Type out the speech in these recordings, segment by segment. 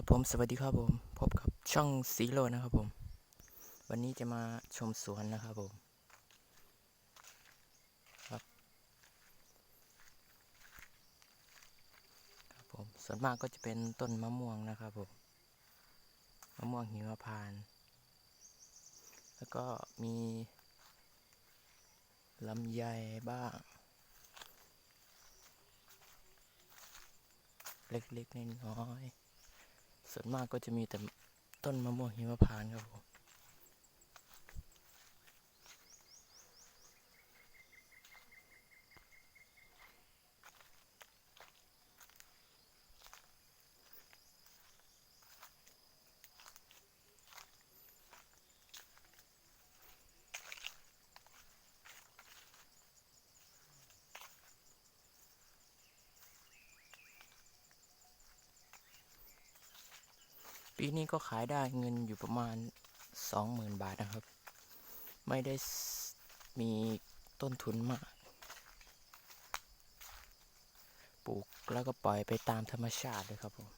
ครับผมสวัสดีครับผมพบกับช่องสีโลนะครับผม วันนี้จะมาชมสวนนะครับผมครับครับผมส่วนมากก็จะเป็นต้นมะม่วงนะครับผมมะม่วงหิมพานต์แล้วก็มีลำไยบ้าง เล็กๆน้อยๆ ส่วนมากก็จะมีแต่ต้นมะม่วงหิมพานต์ครับผม ปีนี้ก็ขายได้เงินอยู่ประมาณสองหมื่นบาทนะครับ ไม่ได้มีต้นทุนมาก ปลูกแล้วก็ปล่อยไปตามธรรมชาติเลยครับผม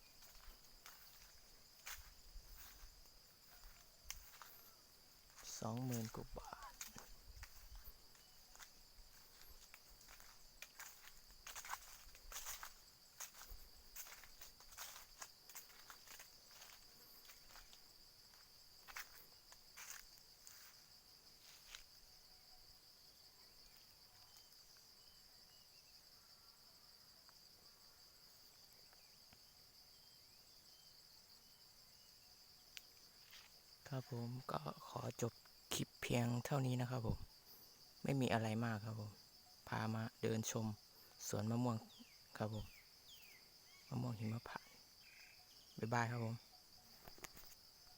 สองหมื่นกว่าบาท ครับผมก็ขอจบคลิปเพียงเท่านี้นะครับผม ไม่มีอะไรมากครับผม พามาเดินชมสวนมะม่วงครับผม มะม่วงหิมพานบ๊ายบายครับผม